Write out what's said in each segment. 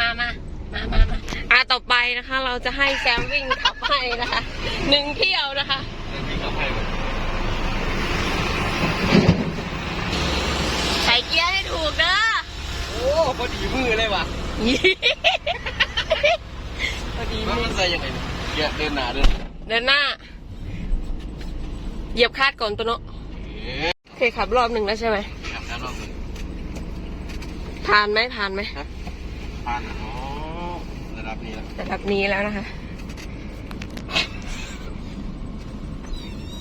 มามามามามาอะต่อไปนะคะ เราจะให้แซมวิ่งขับให้นะคะหนึ่งเที่ยวนะคะใส่เกียร์ให้ถูกเด้อโอ้พอดีมือเลยว่ะพอดีมันมือมันใส่ยังไงเนี่ยเดินหน้าเดินเดินหน้า เหยียบคาดก่อนตัวเนาะเอ๊ะเคยขับรอบหนึ่งแล้วใช่ไหมขับแล้วรอบนึงผ่านไหมผ่านไหม ผ่านอ๋อระดับนี้แล้วระดับนี้แล้วนะคะ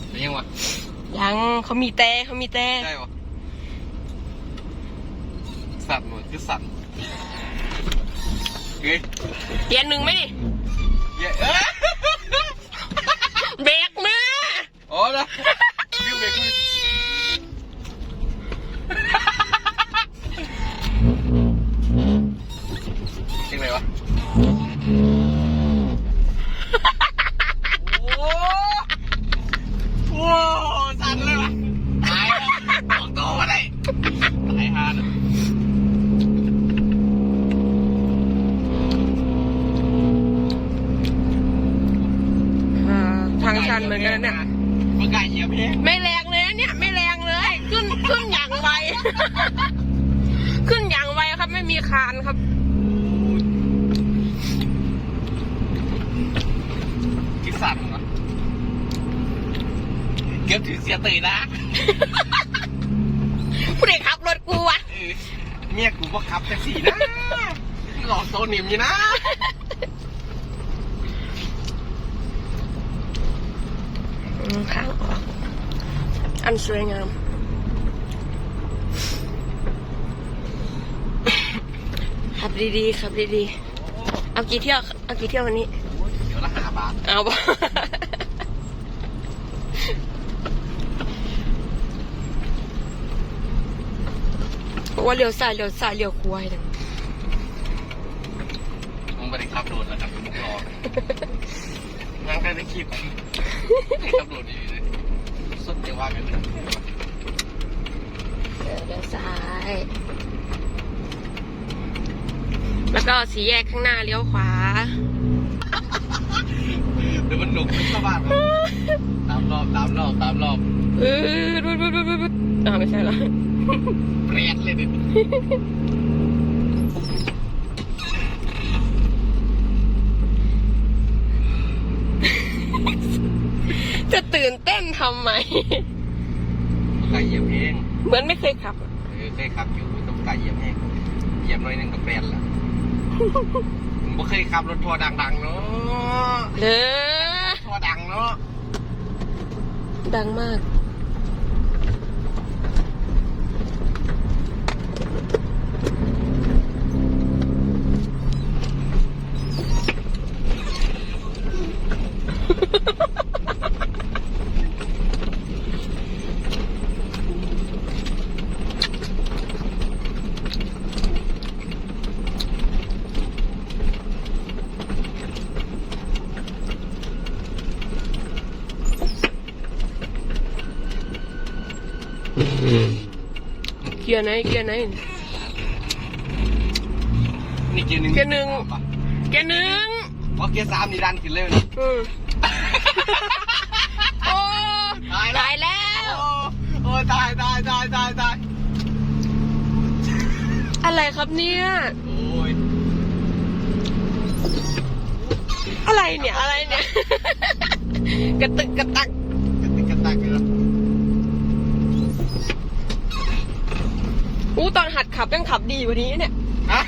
เป็นยังวะยังเขามีแต่เขามีแต่ได้ปะสั่นหมดคือสั่นเฮ้ยเกียร์หนึ่งไหมนี่เย้เอ้ย เบรกมือ อ๋อนะยืมเบรกมือเช็คไหนวะ โอ้โหสั่นเลยวะตายแล้วตัวมาได้ตายฮานะ อ่าทางชันเหมือนกันนะเนี่ย มันไก่เหยียบเอง ไม่แรงเลยนะเนี่ย ไม่แรงเลย ขึ้นขึ้นอย่างไว ขึ้นอย่างไวครับ ไม่มีคานครับคิดสั่นวะเกือบถือเสียตื่นนะผู้เด็กขับรถกูวะเออเมียกูว่าขับแท็กซี่นะหลอกโซนิมอยู่นะอืมข้างออกอันสวยงาม ขับดีๆขับดีๆเอากี่เที่ยวเอากี่เที่ยววันนี้เดี๋ยวละห้าบาทเอาบ่บอกว่าเลี้ยวซ้ายเลี้ยวซ้ายเลี้ยวขวาเนี่ยมึงไม่ได้ขับโดนแล้วครับมึงรอนั่งได้ในคลิปไม่ขับโดนดีเลยสุดจะว่ากันเลยเลี้ยวซ้าย แล้วก็สีแยกข้างหน้าเลี้ยวขวา เดี๋ยวมันหนุกมันสะบัดตามรอบตามรอบตามรอบเออปุ๊บปุ๊บปุ๊บปุ๊บอ่าไม่ใช่ละเปรี้ยดเลยดิจะตื่นเต้นทำไมไก่เหยียบเองเหมือนไม่เคยขับอะเออเคยขับอยู่ต้องไก่เหยียบเองเหยียบหน่อยหนึงก็เปรี้ยดละ มึงบ่เคยขับรถทัวร์ดังๆเนาะเลอทัวร์ดังเนาะดังมาก กียร์ไหนเกียร์ไหน นี่เกียร์หนึ่งเกียร์หนึ่ง เกียร์หนึ่งเพราะเกียร์สามนี่ดันขึ้นเร็วนะอืมโอ้ตายแล้วตายแล้วโอ้โอ้ตายตายตายตายตายอะไรครับเนี่ยโอ้ยอะไรเนี่ยอะไรเนี่ย กระตึกกระตักกระติกกระตักเลยนะ อู้ตอนหัดขับยังขับดีกว่านี้เนี่ยฮะ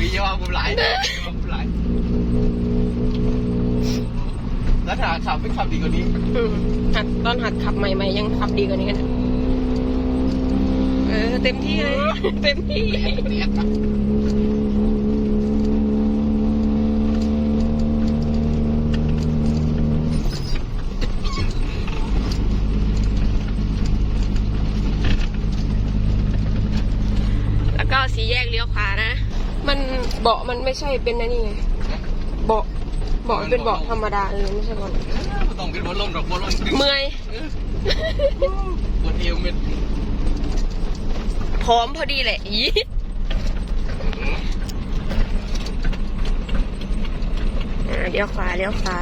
มีเยอะผมหลายมีเยอะผมหลายแล้วถ้าขับไม่ขับดีกว่านี้อืมหัดตอนหัดขับใหม่ๆยังขับดีกว่านี้กันนะเออเต็มที่เลย เต็มที่ เาสีแยกเลี้ยวขวานะ มันเบาะมันไม่ใช่เป็นนี่ไงเบาะเบาะเป็นเบาะธรรมดาเลยไม่ใช่เบาะต้องเป็นลมดอกหัลเมื่อยปวดเอวเม็ดพร้อมพอดีแหละอีเลี้ยวขวาเลี้ยวขวา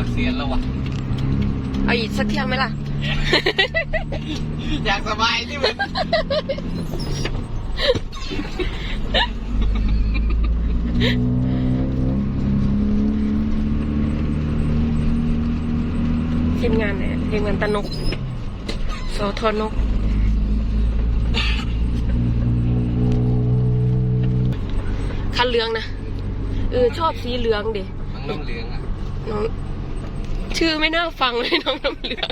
ริ่มเสียนแล้ววะเอาอีกสักเที่ยวไหมล่ะ อยากสบายนี่มันทีมงานเนี่ยทีมงานตะนกโสธรนก คันเหลืองนะเออชอบสีเหลืองดิมันน้ำเหลืองอะน้อง ชื่อไม่น่าฟังเลยน้องน้ำเหลือง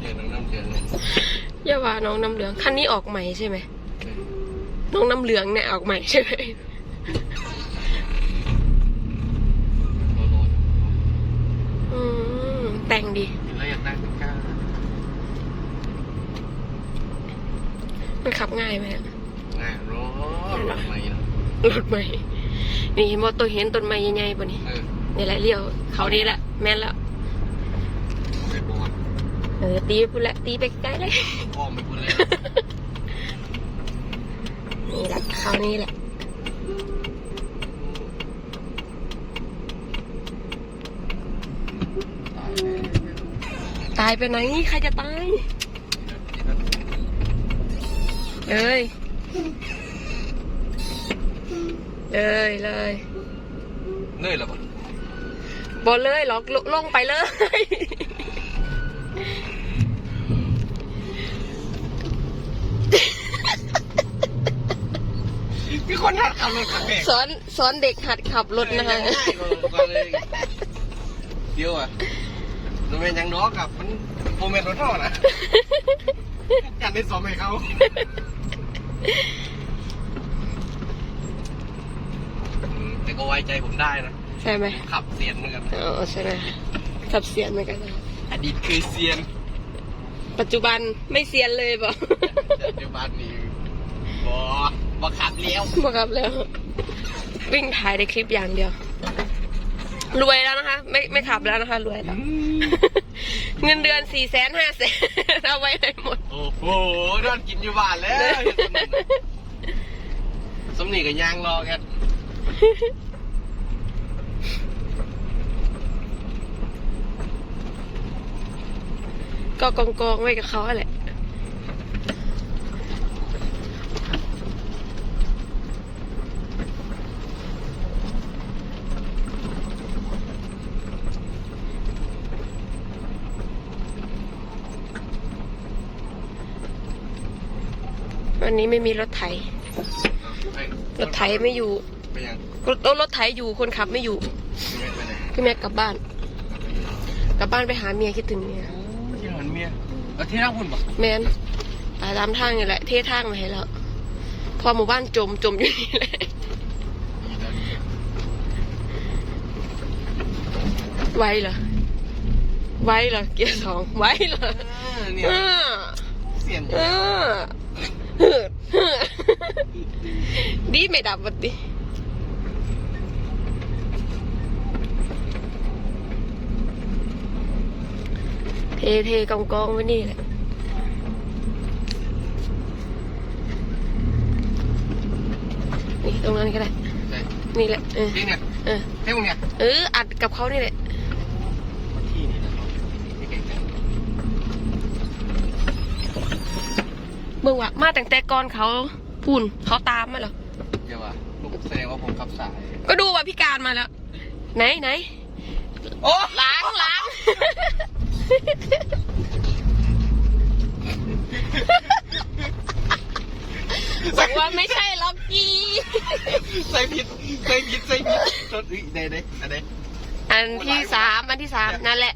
เดี๋ยวน้ำน้ำเหลืองเนี่ยอย่าว่าน้องน้ำเหลืองคันนี้ออกใหม่ใช่ไหม น้องน้ำเหลืองเนี่ยออกใหม่ใช่ไหมโลโลอืมแต่งดีเห็นแล้วอยากได้ตะกร้ามันขับง่ายไหมอะง่ายร้อนหลังใหม่นะรถใหม่ นี่เห็นว่าตัวเห็นต้นไม้ใหญ่ๆป่ะนี่เออ นี่แหละเลี้ยว เขานี่แหละแม่นแล้วไปบอล เออตีไปพูดละตีไปไกลเลยอ้อมไปพูดเลยนี่แหละเขานี่แหละตายแล้วตายไปไหนใครจะตายเอ้ยเลยเลยเนื่อยแล้วปะบอเลยหรอกลลงไปเลย มีคนหัดขับรถขับแบกสอนสอนเด็กหัดขับรถนะคะง่ายกว่าเลยเดี๋ยวอะมันเป็นยังน้องกับมันโมเมนต์รถเท่านะการได้สอนให้เขาอืมแต่ก็ไว้ใจผมได้นะ ใช่ไหมขับเซียนเหมือนกันอ๋อใช่ไหมขับเสียนเหมือนกันนะ อดีตคือเซียนปัจจุบันไม่เสียนเลยบอกปัจจุบันนี้บอบอขับเลี้ยวบอกครับแล้ววิ่งถ่ายในคลิปอย่างเดียว รวยแล้วนะคะ ไม่ไม่ขับแล้วนะคะ รวยแล้ว เงินเดือนสี่แสนห้าแสนเอาไว้ไหนหมด โอ้โหนอนกินอยู่บ้านแล้วเห็นสำนีสำนีกับยางรอแก ก็กองกองๆไว้กับเขาแหละวันนี้ไม่มีรถไถ รถไถไม่อยู่ไปยังรถรถไถอยู่คนขับไม่อยู่ไปยังไปไหนพี่แม็กกลับบ้าน กลับบ้านไปหาเมียคิดถึงเมีย โอ้ยยังหันเมีย เอาที่นั่งหุ่นปะแมนไปตามทางนี่แหละ เททางมาให้แล้ว พอหมู่บ้านจมจมอยู่นี่แหละไว้เหรอไว้เหรอเกียร์สองไว้เหรอเนี่ยอ่าเสียนอ่าฮึดฮึดดีไม่ดับวัดดิ เทเทกองกองๆไว้นี่แหละนี่ตรงนั้นก็ได้ นี่แหละ เออที่เนี่ยเออให้มึงเนี่ยเอออัดกับเขานี่แหละที่นี่นะครับไม่เก่งจังเมื่อวะมาแต่งแต่ก่อนเขาพูนเขาตามมาเหรอเดี๋ยวว่าลูกแสดงว่าผมขับสาย ก็ดูว่าพิการมาแล้ว ไหนไหนโอ้ล้างล้าง บอกว่าไม่ใช่ล็อกกี้ใส่ผิดใส่ผิดใส่ผิดรถอุ้ยได้ได้อันไหนอันที่สามอันที่สามนั่นแหละ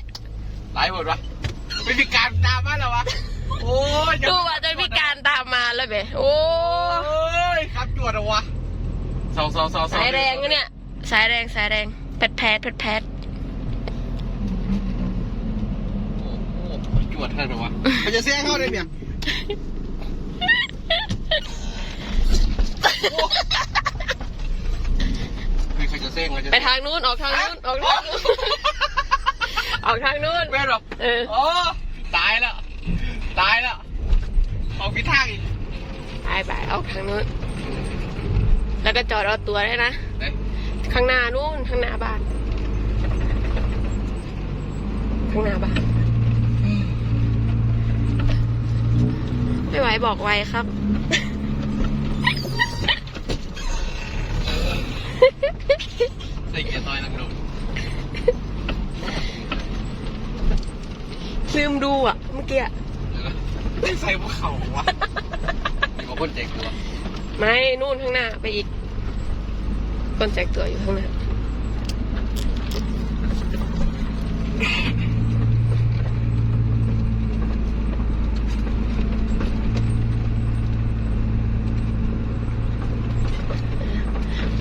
หลายหมดวะไม่มีการตามมาแล้ววะโอ้ยดูว่าจะพิการตามมาแล้วเบโอ้โอ้ยขับจวดเหรอวะสองสองสองสองสายแรงนะเนี่ยสายแรงสายแรงแผดแผดแผดแผด โอ้ โหจวดเท่าไหร่วะมันจะแซงเข้าได้เนี่ยคือเขาจะเส้งเขาจะไปทางนู้นออกทางนู้นออกทางนู้นออกทางนู้นแม่หรอกเออโอ้ตายแล้วตายแล้วออกพิทางอีกไปไปออกทางนู้นแล้วก็จอดเอาตัวได้นะเฮ้ยข้างหน้านู้นข้างหน้าบ้านข้างหน้าบ้าน ไม่ไหว บอกไวครับ ใส่เกียร์ซอยนักโดดลืมดูอะ เมื่อกี้อะเดี๋ยวนะใส่พวกเขาวะมีคนเจ๊กตัวไม่นู่นข้างหน้าไปอีก คนแจกตัวอยู่ข้างหน้า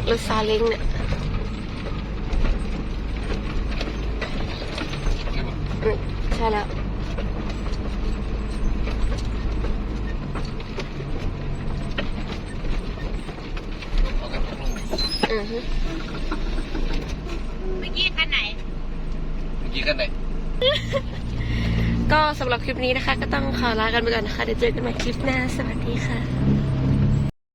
รถซาเล้งเนี่ยใช่ปะอืมใช่แล้วเอากันตกลงดิอือฮึเมื่อกี้คันไหน เมื่อกี้กันไหน ก็สำหรับคลิปนี้นะคะ ก็ต้องขอลากันไปก่อนนะคะเดี๋ยวเจอกันใหม่คลิปหน้า สวัสดีค่ะ